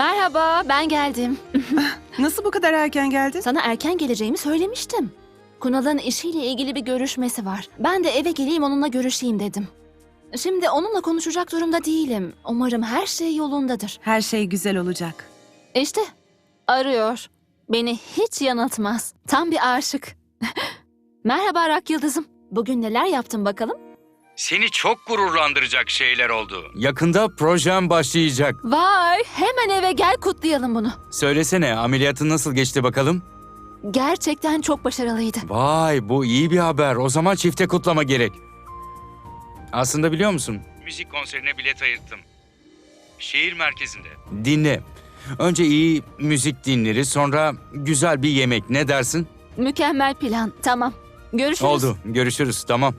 Merhaba, ben geldim. Nasıl bu kadar erken geldin? Sana erken geleceğimi söylemiştim. Kunal'ın işiyle ilgili bir görüşmesi var. Ben de eve geleyim onunla görüşeyim dedim. Şimdi onunla konuşacak durumda değilim. Umarım her şey yolundadır. Her şey güzel olacak. İşte arıyor. Beni hiç yanıltmaz. Tam bir aşık. Merhaba Rak Yıldızım. Bugün neler yaptın bakalım? Seni çok gururlandıracak şeyler oldu. Yakında projem başlayacak. Vay, hemen eve gel kutlayalım bunu. Söylesene ameliyatın nasıl geçti bakalım? Gerçekten çok başarılıydı. Vay bu iyi bir haber. O zaman çifte kutlama gerek. Aslında biliyor musun? Müzik konserine bilet ayırttım. Şehir merkezinde. Dinle. Önce iyi müzik dinleriz sonra güzel bir yemek. Ne dersin? Mükemmel plan. Tamam. Görüşürüz. Oldu. Görüşürüz. Tamam.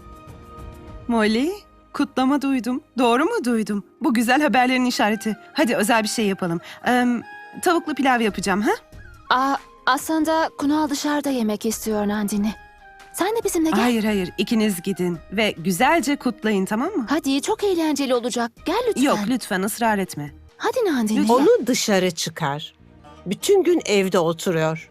Molly, kutlama duydum. Doğru mu duydum? Bu güzel haberlerin işareti. Hadi özel bir şey yapalım. Ee, tavuklu pilav yapacağım ha? Aa, aslında Kunal dışarıda yemek istiyor Nandini. Sen de bizimle gel. Hayır hayır ikiniz gidin ve güzelce kutlayın tamam mı? Hadi çok eğlenceli olacak. Gel lütfen. Yok lütfen ısrar etme. Hadi Nandini. Lütfen. Onu dışarı çıkar. Bütün gün evde oturuyor.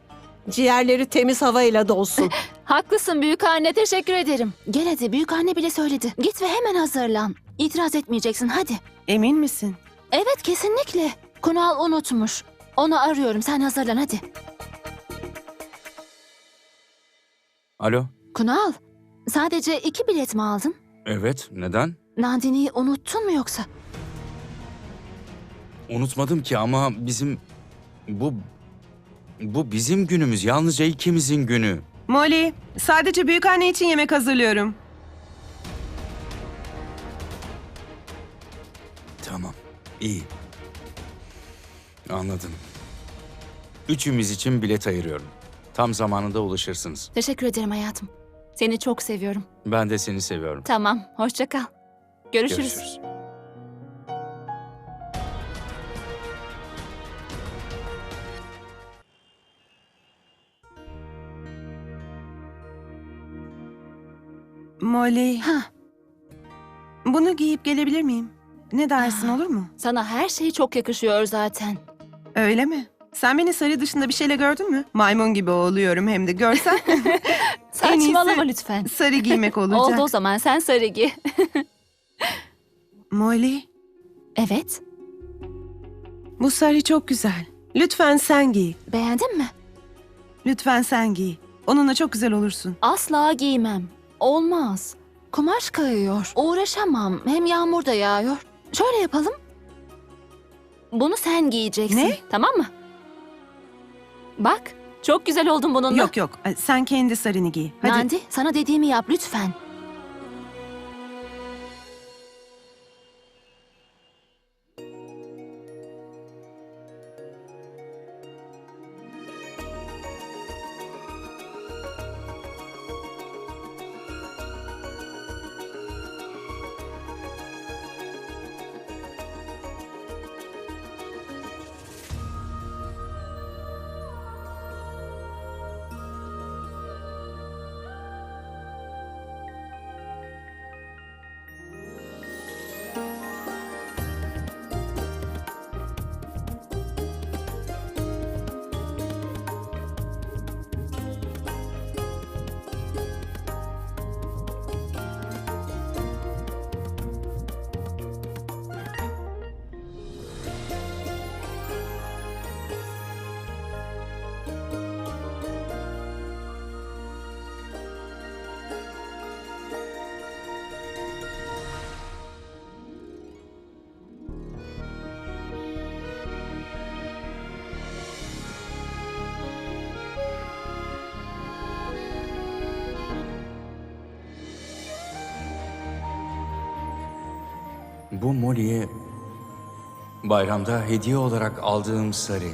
Ciğerleri temiz havayla dolsun. Haklısın büyük anne teşekkür ederim. Gel hadi büyük anne bile söyledi. Git ve hemen hazırlan. İtiraz etmeyeceksin hadi. Emin misin? Evet kesinlikle. Kunal unutmuş. Onu arıyorum sen hazırlan hadi. Alo. Kunal sadece iki bilet mi aldın? Evet. Neden? Nandini'yi unuttun mu yoksa? Unutmadım ki ama bizim bu bu bizim günümüz. Yalnızca ikimizin günü. Molly, sadece büyük anne için yemek hazırlıyorum. Tamam. iyi. Anladım. Üçümüz için bilet ayırıyorum. Tam zamanında ulaşırsınız. Teşekkür ederim hayatım. Seni çok seviyorum. Ben de seni seviyorum. Tamam hoşça kal. Görüşürüz. Görüşürüz. Molly, Ha, bunu giyip gelebilir miyim? Ne dersin olur mu? sana her şey çok yakışıyor zaten. Öyle mi? Sen beni sarı dışında bir şeyle gördün mü? Maymun gibi oluyorum hem de görsen. En iyisi- Saçmalama lütfen. sarı giymek olacak. Oldu o zaman sen sarı giy. Molly, evet. bu sarı çok güzel. Lütfen sen giy. Beğendin mi? Lütfen sen giy. Onunla çok güzel olursun. Asla giymem. Olmaz. Kumaş kayıyor. Uğraşamam. Hem yağmur da yağıyor. Şöyle yapalım. Bunu sen giyeceksin. Ne? Tamam mı? Bak. Çok güzel oldun bununla. Yok yok, sen kendi sarını giy. Hadi. Nandi sana dediğimi yap lütfen. Bu Molly'e bayramda hediye olarak aldığım sarı.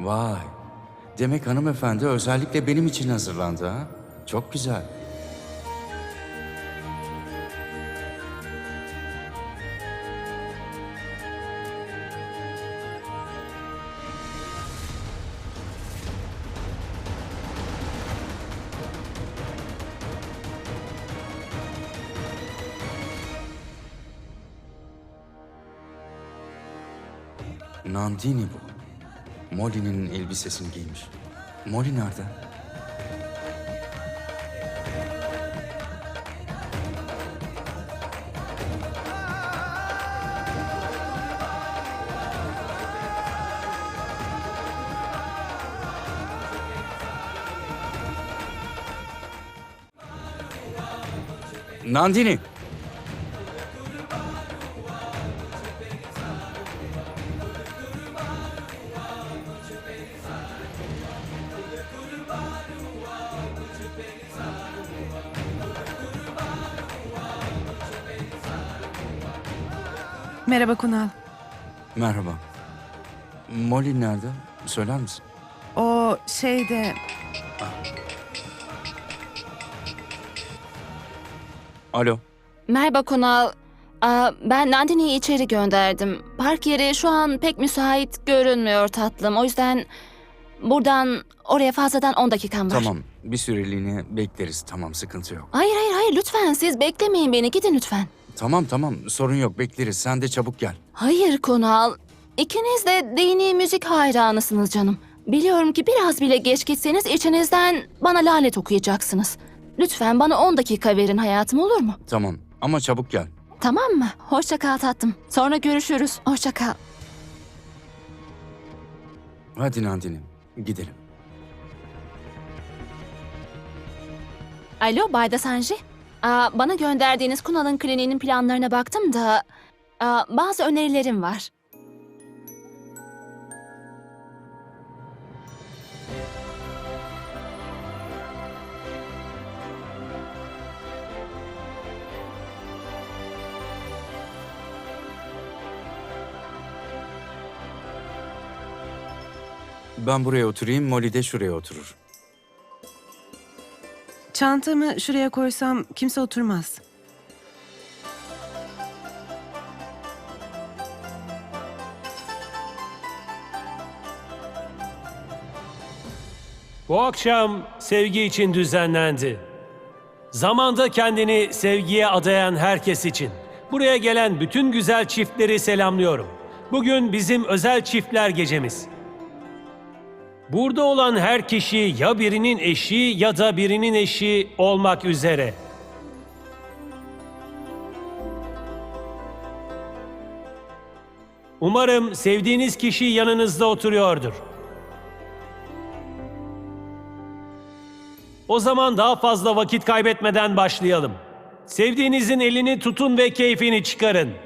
Vay. Demek hanımefendi özellikle benim için hazırlandı ha? Çok güzel. Nandini bu. Molly'nin elbisesini giymiş. Molly nerede? Nandini! Merhaba Kunal. Merhaba. Molly nerede? Söyler misin? O şeyde... Alo. Merhaba Kunal. Aa, ben Nandini'yi içeri gönderdim. Park yeri şu an pek müsait görünmüyor tatlım. O yüzden buradan oraya fazladan 10 dakikam var. Tamam. Bir süreliğine bekleriz. Tamam sıkıntı yok. Hayır hayır hayır lütfen siz beklemeyin beni gidin lütfen. Tamam tamam sorun yok bekleriz. Sen de çabuk gel. Hayır Kunal. İkiniz de dini müzik hayranısınız canım. Biliyorum ki biraz bile geç gitseniz içinizden bana lanet okuyacaksınız. Lütfen bana 10 dakika verin hayatım olur mu? Tamam ama çabuk gel. Tamam mı? Hoşça kal tatlım. Sonra görüşürüz. Hoşça kal. Hadi Nandini gidelim. Alo Bayda Sanji. Aa, bana gönderdiğiniz Kunal'ın kliniğinin planlarına baktım da aa, bazı önerilerim var. Ben buraya oturayım Molly de şuraya oturur. Çantamı şuraya koysam kimse oturmaz. Bu akşam sevgi için düzenlendi. Zamanda kendini sevgiye adayan herkes için. Buraya gelen bütün güzel çiftleri selamlıyorum. Bugün bizim özel çiftler gecemiz. Burada olan her kişi ya birinin eşi ya da birinin eşi olmak üzere. Umarım sevdiğiniz kişi yanınızda oturuyordur. O zaman daha fazla vakit kaybetmeden başlayalım. Sevdiğinizin elini tutun ve keyfini çıkarın.